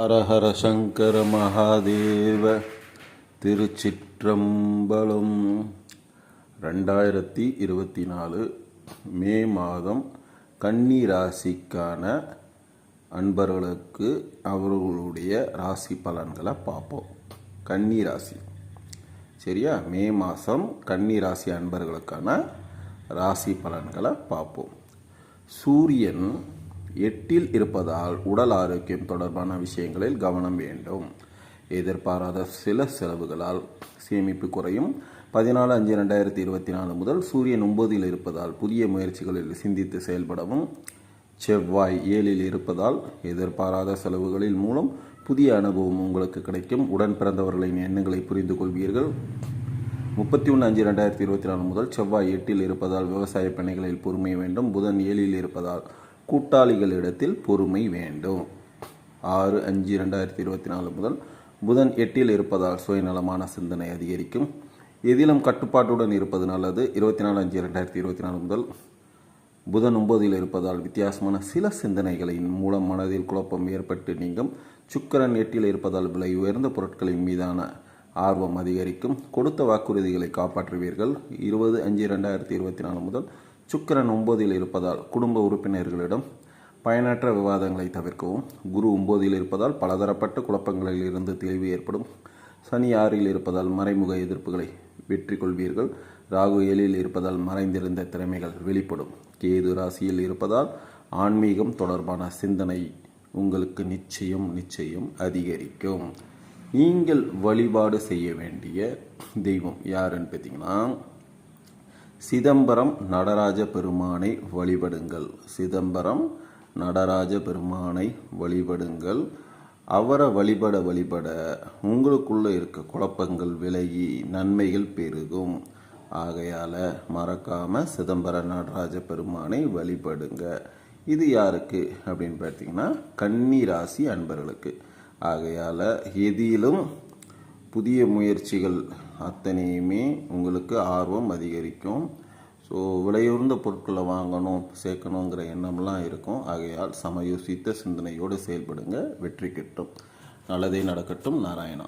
ஹரஹர சங்கர மகாதேவ திருச்சிற்றம்பலம். ரெண்டாயிரத்தி இருபத்தி நாலு மே மாதம் கன்னி ராசிக்கான அன்பர்களுக்கு அவர்களுடைய ராசி பலன்களை பார்ப்போம். கன்னி ராசி சரியா? மே மாதம் கன்னி ராசி அன்பர்களுக்கான ராசி பலன்களை பார்ப்போம். சூரியன் எட்டில் இருப்பதால் உடல் ஆரோக்கியம் தொடர்பான விஷயங்களில் கவனம் வேண்டும். எதிர்பாராத சில செலவுகளால் சேமிப்பு குறையும். பதினாலு அஞ்சு ரெண்டாயிரத்தி இருபத்தி நாலு முதல் சூரியன் ஒன்பதில் இருப்பதால் புதிய முயற்சிகளில் சிந்தித்து செயல்படவும். செவ்வாய் ஏழில் இருப்பதால் எதிர்பாராத செலவுகளில் மூலம் புதிய அனுபவம் உங்களுக்கு கிடைக்கும். உடன் பிறந்தவர்களின் எண்ணங்களை புரிந்து கொள்வீர்கள். முப்பத்தி ஒன்று அஞ்சு ரெண்டாயிரத்தி இருபத்தி நாலு முதல் செவ்வாய் எட்டில் இருப்பதால் விவசாய பணிகளில் பொறுமை வேண்டும். புதன் ஏழில் இருப்பதால் கூட்டாளிகளிடத்தில் பொறுமை வேண்டும். ஆறு அஞ்சு ரெண்டாயிரத்தி இருபத்தி நாலு முதல் புதன் எட்டில் இருப்பதால் சுயநலமான சிந்தனை அதிகரிக்கும். எதிலும் கட்டுப்பாட்டுடன் இருப்பது நல்லது. இருபத்தி நாலு அஞ்சு ரெண்டாயிரத்தி இருபத்தி நாலு முதல் புதன் ஒன்பதில் இருப்பதால் வித்தியாசமான சில சிந்தனைகளின் மூலம் மனதில் குழப்பம் ஏற்பட்டு நீங்கும். சுக்கரன் எட்டில் இருப்பதால் விலை உயர்ந்த பொருட்களின் மீதான ஆர்வம் அதிகரிக்கும். கொடுத்த வாக்குறுதிகளை காப்பாற்றுவீர்கள். இருபது அஞ்சு ரெண்டாயிரத்தி இருபத்தி நாலு முதல் சுக்கிரன் ஒன்பதில் இருப்பதால் குடும்ப உறுப்பினர்களிடம் பயனற்ற விவாதங்களை தவிர்க்கவும். குரு ஒன்பதில் இருப்பதால் பலதரப்பட்ட குழப்பங்களில் இருந்து தெளிவு ஏற்படும். சனி ஆறில் இருப்பதால் மறைமுக எதிர்ப்புகளை வெற்றி கொள்வீர்கள் ராகு ஏழில் இருப்பதால் மறைந்திருந்த திறமைகள் வெளிப்படும். கேது ராசியில் இருப்பதால் ஆன்மீகம் தொடர்பான சிந்தனை உங்களுக்கு நிச்சயம் நிச்சயம் அதிகரிக்கும். நீங்கள் வழிபாடு செய்ய வேண்டிய தெய்வம் யாருன்னு பார்த்தீங்கன்னா சிதம்பரம் நடராஜ பெருமானை வழிபடுங்கள். சிதம்பரம் நடராஜ பெருமானை வழிபடுங்கள். அவரை வழிபட வழிபட உங்களுக்குள்ளே இருக்க குழப்பங்கள் விலகி நன்மைகள் பெருகும். ஆகையால் மறக்காமல் சிதம்பர நடராஜ பெருமானை வழிபடுங்க. இது யாருக்கு அப்படின்னு பார்த்தீங்கன்னா கன்னி ராசி அன்பர்களுக்கு. ஆகையால் எதிலும் புதிய முயற்சிகள் அத்தனையுமே உங்களுக்கு ஆர்வம் அதிகரிக்கும். ஸோ விலையுறந்த பொருட்களை வாங்கணும் சேர்க்கணுங்கிற எண்ணம்லாம் இருக்கும். ஆகையால் சமயோசித்த சிந்தனையோடு செயல்படுங்க. வெற்றி கிட்டும். நல்லதே நடக்கட்டும் நாராயணா.